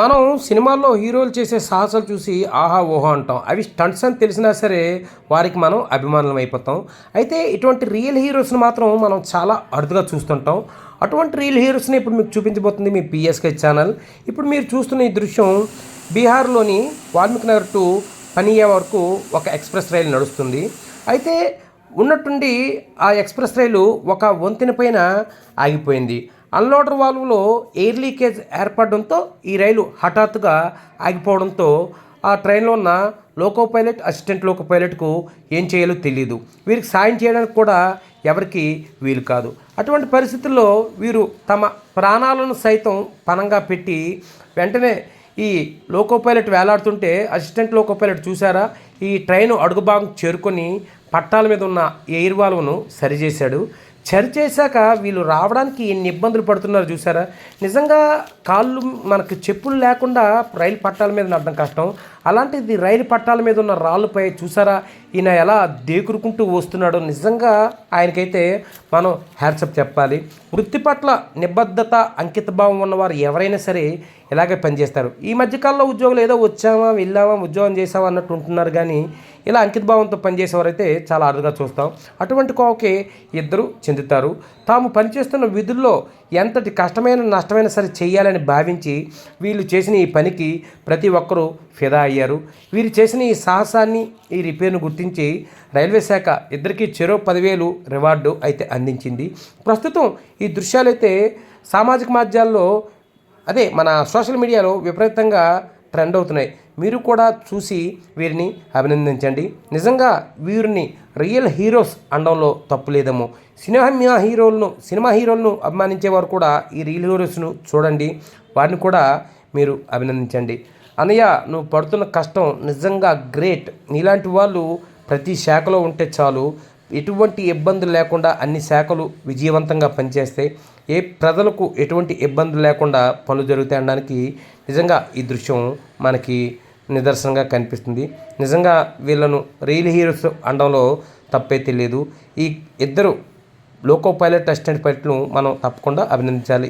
మనం సినిమాల్లో హీరోలు చేసే సాహసాలు చూసి ఆహా ఓహో అంటాం. అవి స్టంట్స్ అని తెలిసినా సరే వారికి మనం అభిమానులం అయిపోతాం. అయితే ఇటువంటి రియల్ హీరోస్ని మాత్రం మనం చాలా అరుదుగా చూస్తుంటాం. అటువంటి రియల్ హీరోస్ని ఇప్పుడు మీకు చూపించబోతుంది మీ పిఎస్కే ఛానల్. ఇప్పుడు మీరు చూస్తున్న ఈ దృశ్యం బీహార్లోని వాల్మీకి నగర్ టు పనియా వరకు ఒక ఎక్స్ప్రెస్ రైలు నడుస్తుంది. అయితే ఉన్నట్టుండి ఆ ఎక్స్ప్రెస్ రైలు ఒక వంతెన పైన ఆగిపోయింది. అన్లోడర్ వాల్వ్లో ఎయిర్ లీకేజ్ ఏర్పడడంతో ఈ రైలు హఠాత్తుగా ఆగిపోవడంతో ఆ ట్రైన్లో ఉన్న లోకో పైలట్ అసిస్టెంట్ లోకో పైలట్కు ఏం చేయాలో తెలియదు వీరికి సాయం చేయడానికి కూడా ఎవరికి వీలు కాదు. అటువంటి పరిస్థితుల్లో వీరు తమ ప్రాణాలను సైతం పణంగా పెట్టి వెంటనే ఈ లోకో పైలట్ వేలాడుతుంటే అసిస్టెంట్ లోకో పైలట్ చూసారా ఈ ట్రైన్ అడుగు చేరుకొని పట్టాల మీద ఉన్న ఎయిర్ వాల్వ్ను సరిచేశాడు. చర్చ చేశాక వీళ్ళు రావడానికి ఎన్ని ఇబ్బందులు పడుతున్నారు చూసారా? నిజంగా కాళ్ళు మనకు చెప్పులు లేకుండా రైలు పట్టాల మీద నడడం కష్టం. అలాంటిది రైలు పట్టాల మీద ఉన్న రాళ్ళపై చూసారా? ఈయన ఎలా దేకురుకుంటూ వస్తున్నాడో నిజంగా ఆయనకైతే మనం హ్యాట్సప్ చెప్పాలి. వృత్తి పట్ల నిబద్ధత అంకితభావం ఉన్నవారు ఎవరైనా సరే ఇలాగే పనిచేస్తారు. ఈ మధ్యకాలంలో ఉద్యోగులు ఏదో వచ్చామా వెళ్ళామా ఉద్యోగం చేసామా అన్నట్టు ఉంటున్నారు కానీ ఇలా అంకితభావంతో పనిచేసేవారైతే చాలా అరుదుగా చూస్తాం. అటువంటి కోవకే ఇద్దరు చెందుతారు. తాము పనిచేస్తున్న విధుల్లో ఎంతటి కష్టమైన నష్టమైన సరే చేయాలని భావించి వీళ్ళు చేసిన ఈ పనికి ప్రతి ఒక్కరూ ఫిదా అయ్యారు. వీరు చేసిన ఈ సాహసాన్ని ఈ రిపేర్ను గుర్తించి రైల్వే శాఖ ఇద్దరికీ చెరో పదివేలు రివార్డు అయితే అందించింది. ప్రస్తుతం ఈ దృశ్యాలైతే సామాజిక మాధ్యాల్లో అదే మన సోషల్ మీడియాలో విపరీతంగా ట్రెండ్ అవుతున్నాయి. మీరు కూడా చూసి వీరిని అభినందించండి. నిజంగా వీరిని రియల్ హీరోస్ అనడంలో తప్పు లేదేమో. సినిమా హీరోలను సినిమా హీరోలను అభిమానించేవారు కూడా ఈ రియల్ హీరోస్ను చూడండి. వారిని కూడా మీరు అభినందించండి. అనయ్య నువ్వు పడుతున్న కష్టం నిజంగా గ్రేట్. నీలాంటి వాళ్ళు ప్రతి శాఖలో ఉంటే చాలు. ఎటువంటి ఇబ్బందులు లేకుండా అన్ని శాఖలు విజయవంతంగా పనిచేస్తాయి. ఏ ప్రజలకు ఎటువంటి ఇబ్బందులు లేకుండా పనులు జరుగుతాయి అనడానికి నిజంగా ఈ దృశ్యం మనకి నిదర్శనంగా కనిపిస్తుంది. నిజంగా వీళ్ళను రియల్ హీరోస్ అనడంలో తప్పే తెలియదు ఈ ఇద్దరు లోకో పైలట్ అసిస్టెంట్ పైలట్ను మనం తప్పకుండా అభినందించాలి.